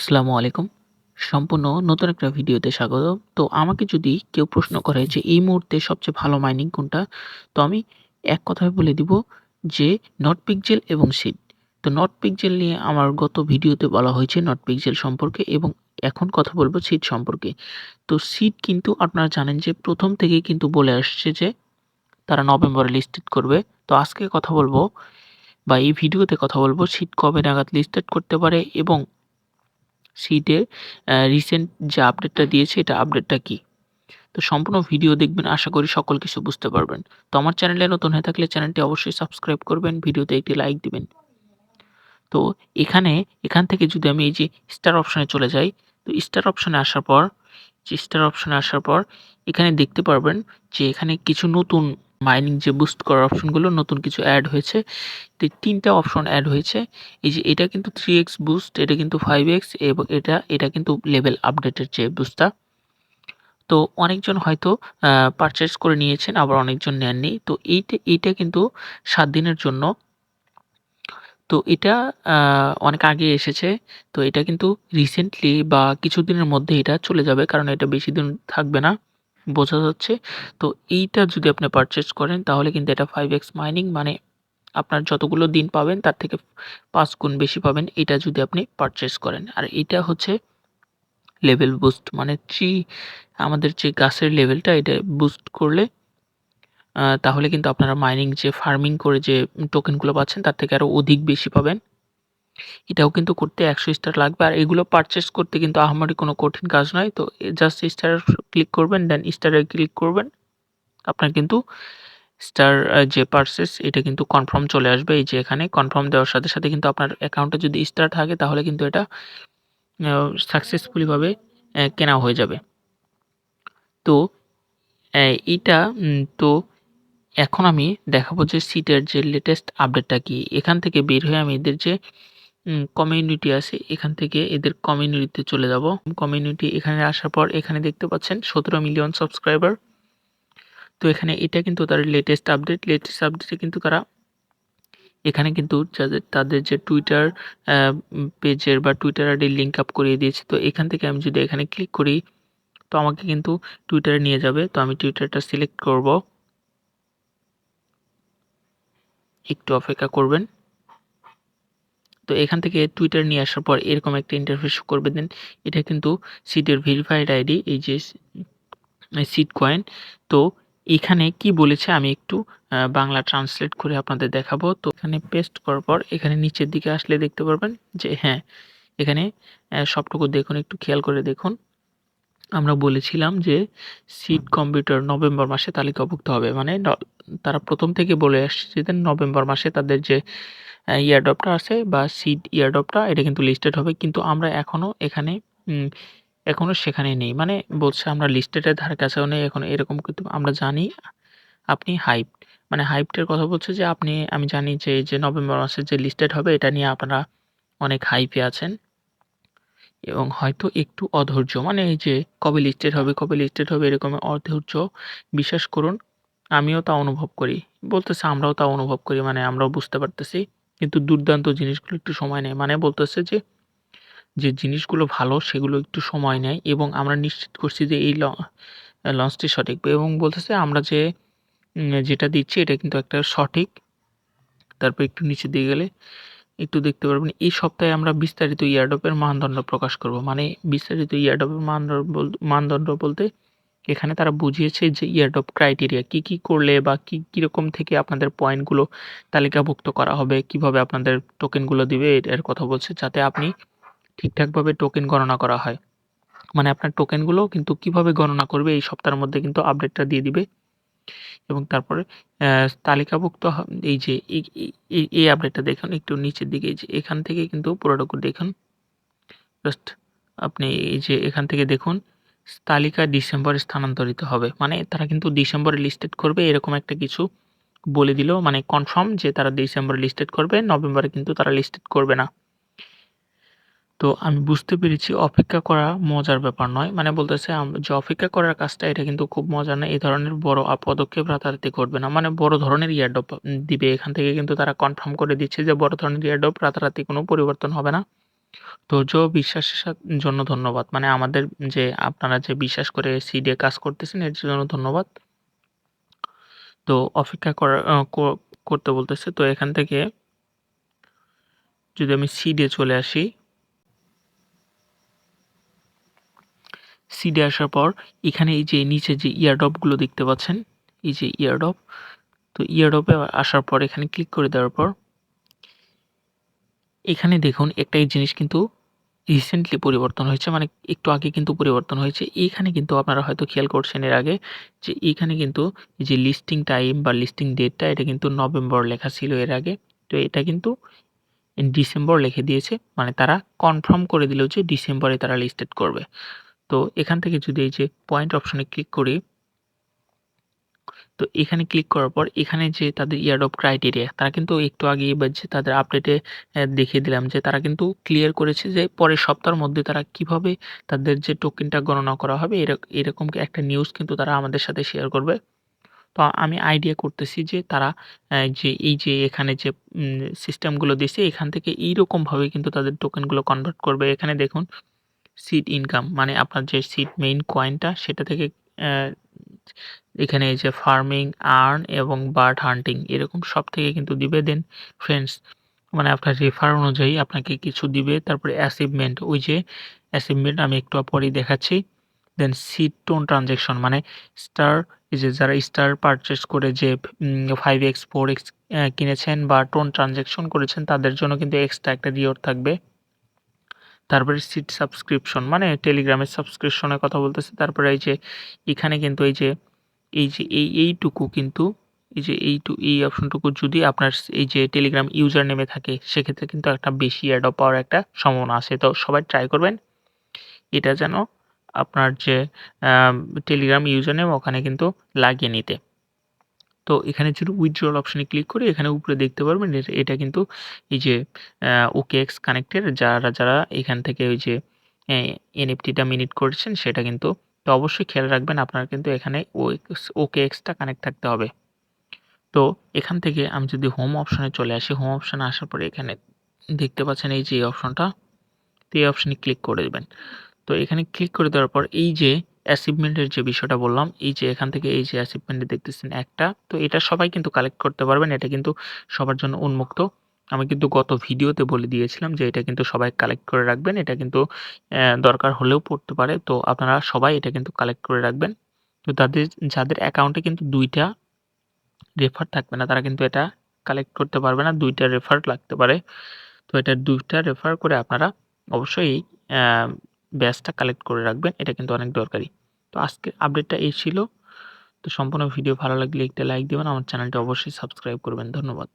আসসালামু আলাইকুম। সম্পূর্ণ নতুন একটা ভিডিওতে স্বাগত। তো আমাকে যদি কেউ প্রশ্ন করে যে এই মুহূর্তে সবচেয়ে ভালো মাইনিং কোনটা? তো আমি এক কথায় বলে দিব যে নটপিকজেল এবং সিড। তো নটপিকজেল নিয়ে আমার গত ভিডিওতে বলা হয়েছে নটপিকজেল সম্পর্কে এবং এখন কথা বলব সিড সম্পর্কে। তো সিড কিন্তু আপনারা জানেন যে প্রথম থেকেই কিন্তু বলে আসছে যে তারা নভেম্বরে লিস্টেড করবে। তো আজকে কথা বলব বা এই ভিডিওতে কথা বলব সিড কবে নাগাদ লিস্টেড করতে পারে এবং সিডের রিসেন্ট যে আপডেটটা দিয়েছে, এটা আপডেটটা কী? তো সম্পূর্ণ ভিডিও দেখবেন, আশা করি সকল কিছু বুঝতে পারবেন। তো আমার চ্যানেলে নতুন হয়ে থাকলে চ্যানেলটি অবশ্যই সাবস্ক্রাইব করবেন ভিডিওতে একটি লাইক দিবেন। তো এখানে, এখান থেকে যদি আমি এই যে স্টার অপশানে চলে যাই, তো স্টার অপশানে আসার পর, যে স্টার অপশানে আসার পর, এখানে দেখতে পারবেন যে এখানে কিছু নতুন মাইনিং যে বুস্ট করার অপশনগুলো নতুন কিছু অ্যাড হয়েছে। তো তিনটা অপশন অ্যাড হয়েছে। এই যে এটা কিন্তু থ্রি এক্স বুস্ট এটা কিন্তু ফাইভ এক্স এবং এটা এটা কিন্তু লেভেল আপডেটের যে বুস্টটা তো অনেকজন হয়তো পারচেস করে নিয়েছেন, আবার অনেকজন নেননি। তো এইটা এইটা কিন্তু সাত দিনের জন্য। তো এটা অনেক আগে এসেছে। তো এটা কিন্তু রিসেন্টলি বা কিছুদিনের মধ্যে এটা চলে যাবে, কারণ এটা বেশি দিন থাকবে না। বোঝা যাচ্ছে। তো এইটা যদি আপনি পারচেস করেন, তাহলে কিন্তু এটা ফাইভ এক্স মাইনিং মানে আপনার যতগুলো দিন পাবেন, তার থেকে পাঁচ গুণ বেশি পাবেন এটা যদি আপনি পারচেস করেন। আর এটা হচ্ছে লেভেল বুস্ট মানে ট্রি আমাদের যে গাছের লেভেলটা এটা বুস্ট করলে তাহলে কিন্তু আপনারা মাইনিং যে ফার্মিং করে যে টোকেনগুলো পাচ্ছেন, তার থেকে আরও অধিক বেশি পাবেন। এটাও কিন্তু করতে একশো স্টার লাগবে। আর এগুলো পারচেস করতে কিন্তু আহামরি কোনো কঠিন কাজ নয়। তো জাস্ট স্টার ক্লিক করবেন দেন স্টারে ক্লিক করবেন। আপনার কিন্তু স্টার যে পারচেস এটা কিন্তু কনফার্ম চলে আসবে। এই যে এখানে কনফার্ম দেওয়ার সাথে সাথে কিন্তু আপনার অ্যাকাউন্টে যদি স্টার থাকে, তাহলে কিন্তু এটা সাকসেসফুলিভাবে কেনা হয়ে যাবে। তো এইটা তো এখন আমি দেখাবো যে সিটের যে লেটেস্ট আপডেটটা কি। এখান থেকে বের হয়ে আমি এদের যে কমিউনিটি আছে। এখান থেকে এদের কমিউনিটিতে চলে যাব। কমিউনিটি এখানে আসার পর এখানে দেখতে পাচ্ছেন সতেরো মিলিয়ন সাবস্ক্রাইবার তো এখানে এটা কিন্তু তার লেটেস্ট আপডেট লেটেস্ট আপডেটে কিন্তু তারা এখানে কিন্তু যাদের, তাদের যে টুইটার পেজের বা টুইটার আইডি লিঙ্ক আপ করিয়ে দিয়েছে। তো এখান থেকে আমি যদি এখানে ক্লিক করি, তো আমাকে কিন্তু টুইটারে নিয়ে যাবে। তো আমি টুইটারটা সিলেক্ট করব। একটু অপেক্ষা করবেন। তো এখান থেকে টুইটার নিয়ে আসার পর এরকম একটা ইন্টারফেস করবে দেন এটা কিন্তু সিটের ভেরিফাইড আইডি এই যে সিট কয়েন তো এখানে কি বলেছে আমি একটু বাংলা ট্রান্সলেট করে আপনাদের দেখাবো, তো এখানে পেস্ট করার পর এখানে নিচের দিকে আসলে দেখতে পারবেন যে হ্যাঁ এখানে সবটুকু দেখুন, একটু খেয়াল করে দেখুন, আমরা বলেছিলাম যে সিট কম্পিউটার নভেম্বর মাসে তালিকাভুক্ত হবে মানে তারা প্রথম থেকে বলে আসছে যে নভেম্বর মাসে তাদের যে ইয়ারডপটা আছে বা সিড ইয়ারডপটা এটা কিন্তু লিস্টেড হবে। কিন্তু আমরা এখনও এখানে এখনও সেখানে নেই। মানে বলছে আমরা লিস্টেডের ধারে কাছেও নেই, এখন এরকম কিন্তু আমরা জানি আপনি হাইপ মানে হাইপটের কথা বলছে যে আপনি, আমি জানি যে যে নভেম্বর মাসে যে লিস্টেড হবে, এটা নিয়ে আপনারা অনেক হাইপে আছেন। এবং হয়তো একটু অধৈর্য মানে এই যে কবে লিস্টেড হবে, কবে লিস্টেড হবে, এরকম অধৈর্য বিশ্বাস করুন। আমিও তা অনুভব করি। বলতেছে আমরাও তা অনুভব করি মানে আমরাও বুঝতে পারতেছি। কিন্তু দুর্দান্ত জিনিসগুলো একটু সময় নেয়। মানে বলতেছে যে যে জিনিসগুলো ভালো, সেগুলো একটু সময় নেয় এবং আমরা নিশ্চিত করছি যে এই লঞ্চটি সঠিক। এবং বলতেছে আমরা যে যেটা দিচ্ছি এটা কিন্তু একটা সঠিক। তারপর একটু নিচে দিয়ে গেলে একটু দেখতে পারবেন, এই সপ্তাহে আমরা বিস্তারিত ইয়ারডপের মানদণ্ড প্রকাশ করব। মানে বিস্তারিত ইয়ারডপের মানদণ্ড মানদণ্ড বলতে এখানে তারা বুঝিয়েছে যে ইয়ারডপ ক্রাইটেরিয়া কি কি করলে বা কি কীরকম থেকে আপনাদের পয়েন্টগুলো তালিকাভুক্ত করা হবে, কীভাবে আপনাদের টোকেনগুলো দিবে, এর কথা বলছে, যাতে আপনি ঠিকঠাকভাবে টোকেন গণনা করা হয়। মানে আপনার টোকেনগুলো কিন্তু কীভাবে গণনা করবে, এই সপ্তাহের মধ্যে কিন্তু আপডেটটা দিয়ে দিবে। এবং তারপরে তালিকাভুক্ত এই যে এই আপডেটটা দেখুন, একটু নিচের দিকে যে, এখান থেকে কিন্তু পুরোটুকু দেখুন। জাস্ট আপনি এই যে, এখান থেকে দেখুন তালিকা ডিসেম্বরে স্থানান্তরিত হবে। মানে তারা কিন্তু ডিসেম্বরে লিস্টেড করবে, এরকম একটা কিছু বলে দিল। মানে কনফার্ম যে তারা ডিসেম্বরে লিস্টেড করবে, নভেম্বরে কিন্তু তারা লিস্টেড করবে না। তো আমি বুঝতে পেরেছি, অপেক্ষা করা মজার ব্যাপার নয়। মানে বলতেছে যে অপেক্ষা করার কাজটা, এটা কিন্তু খুব মজা নয়। এই ধরনের বড় পদক্ষেপ রাতারাতি ঘটবে না। মানে বড় ধরনের ইয়ারডপ দিবে। এখান থেকে কিন্তু তারা কনফার্ম করে দিচ্ছে যে বড় ধরনের ইয়ারডপ রাতারাতি কোনো পরিবর্তন হবে না। ধৈর্য ও বিশ্বাসের জন্য ধন্যবাদ। মানে আমাদের যে আপনারা যে বিশ্বাস করে সিডে কাজ করতেছেন এর জন্য ধন্যবাদ। তো অপেক্ষা করতে বলতেছে। তো এখান থেকে যদি আমি সিডে চলে আসি সিডে আসার পর এখানে এই যে নিচে যে ইয়ারড্রপগুলো দেখতে পাচ্ছেন, এই যে ইয়ারড্রপ। তো ইয়ারড্রপে আসার পর এখানে ক্লিক করে দেওয়ার পর এখানে দেখুন একটা জিনিস কিন্তু রিসেন্টলি পরিবর্তন হয়েছে মানে একটু আগে কিন্তু পরিবর্তন হয়েছে। এইখানে কিন্তু আপনারা হয়তো খেয়াল করছেন এর আগে যে এইখানে কিন্তু যে লিস্টিং টাইম বা লিস্টিং ডেটটা এটা কিন্তু নভেম্বর লেখা ছিল এর আগে। তো এটা কিন্তু ডিসেম্বর লিখে দিয়েছে। মানে তারা কনফার্ম করে দিল যে ডিসেম্বরে তারা লিস্টেড করবে। তো এখান থেকে যদি এই যে পয়েন্ট অপশনে ক্লিক করি তো এখানে ক্লিক করার পর এখানে যে তাদের ইয়ার্ড অফ ক্রাইটেরিয়া তারা কিন্তু একটু আগে এবার যে তাদের আপডেটে দেখিয়ে দিলাম যে তারা কিন্তু ক্লিয়ার করেছে যে পরের সপ্তাহের মধ্যে তারা কীভাবে তাদের যে টোকেনটা গণনা করা হবে এরকম একটা নিউজ কিন্তু তারা আমাদের সাথে শেয়ার করবে। তো আমি আইডিয়া করতেছি যে তারা যে এই যে এখানে যে সিস্টেমগুলো দিয়েছে এখান থেকে এইরকমভাবে কিন্তু তাদের টোকেনগুলো কনভার্ট করবে। এখানে দেখুন সিট ইনকাম মানে আপনার যে সিট মেইন কয়েনটা সেটা থেকে এখানে এই যে ফার্মিং আর্ন এবং বার্ড হান্টিং এরকম সব থেকে কিন্তু দিবে দেন ফ্রেন্ডস মানে আপনার রেফার অনুযায়ী আপনাকে কিছু দিবে। তারপরে অ্যাচিভমেন্ট ওই যে অ্যাচিভমেন্ট আমি একটু পরেই দেখাচ্ছি। দেন সিট টোন ট্রানজ্যাকশন মানে স্টার এই যে যারা স্টার পারচেস করে যে ফাইভ এক্স ফোর এক্স কিনেছেন বা টোন ট্রানজ্যাকশন করেছেন, তাদের জন্য কিন্তু এক্সট্রা একটা রিওয়ার্ড থাকবে। তারপরে সিট সাবস্ক্রিপশন মানে টেলিগ্রামের সাবস্ক্রিপশনের কথা বলতেছে। তারপরে এই যে, এখানে কিন্তু এই যে এই যে এই, এইটুকু কিন্তু এই যে এইটু, এই অপশনটুকু যদি আপনার এই যে টেলিগ্রাম ইউজার নেমে থাকে, সেক্ষেত্রে কিন্তু একটা বেশি অ্যাডপ পাওয়ার একটা সম্ভাবনা আছে। তো সবাই ট্রাই করবেন। এটা যেন আপনার যে টেলিগ্রাম ইউজার নেম ওখানে কিন্তু লাগিয়ে নিতে। তো এখানে যদি উইথড্রল অপশানে ক্লিক করে এখানে উপরে দেখতে পারবেন এটা কিন্তু এই যে ওকে এক্স কানেক্টের যারা যারা এখান থেকে ওই যে এনএফটিটা মিনিট করেছেন, সেটা কিন্তু তো অবশ্যই খেয়াল রাখবেন আপনার কিন্তু এখানে ওকে এক্সটা কানেক্ট থাকতে হবে। তো এখান থেকে আমি যদি হোম অপশানে চলে আসি হোম অপশানে আসার পরে এখানে দেখতে পাচ্ছেন এই যে এই অপশনটা তো এই অপশানে ক্লিক করে দেবেন। তো এখানে ক্লিক করে দেওয়ার পর এই যে অ্যাচিভমেন্টের যে বিষয়টা বললাম, এই যে এখান থেকে এই যে অ্যাচিভমেন্টে দেখতেছেন একটা, তো এটা সবাই কিন্তু কালেক্ট করতে পারবেন, এটা কিন্তু সবার জন্য উন্মুক্ত। আমি কিন্তু গত ভিডিওতে বলে দিয়েছিলাম যে, এটা কিন্তু সবাই কালেক্ট করে রাখবেন। এটা কিন্তু দরকার হলেও পড়তে পারে। তো আপনারা সবাই এটা কিন্তু কালেক্ট করে রাখবেন। তো তাদের, যাদের অ্যাকাউন্টে কিন্তু দুইটা রেফার থাকবে না, তারা কিন্তু এটা কালেক্ট করতে পারবে না। দুইটা রেফার লাগতে পারে। তো এটা দুইটা রেফার করে আপনারা অবশ্যই ব্যাচটা কালেক্ট করে রাখবেন। এটা কিন্তু অনেক দরকারি। তো আজকের আপডেটটা এই ছিল। তো সম্পূর্ণ ভিডিও ভালো লাগলে একটা লাইক দেবেন। আমার চ্যানেলটা অবশ্যই সাবস্ক্রাইব করবেন। ধন্যবাদ।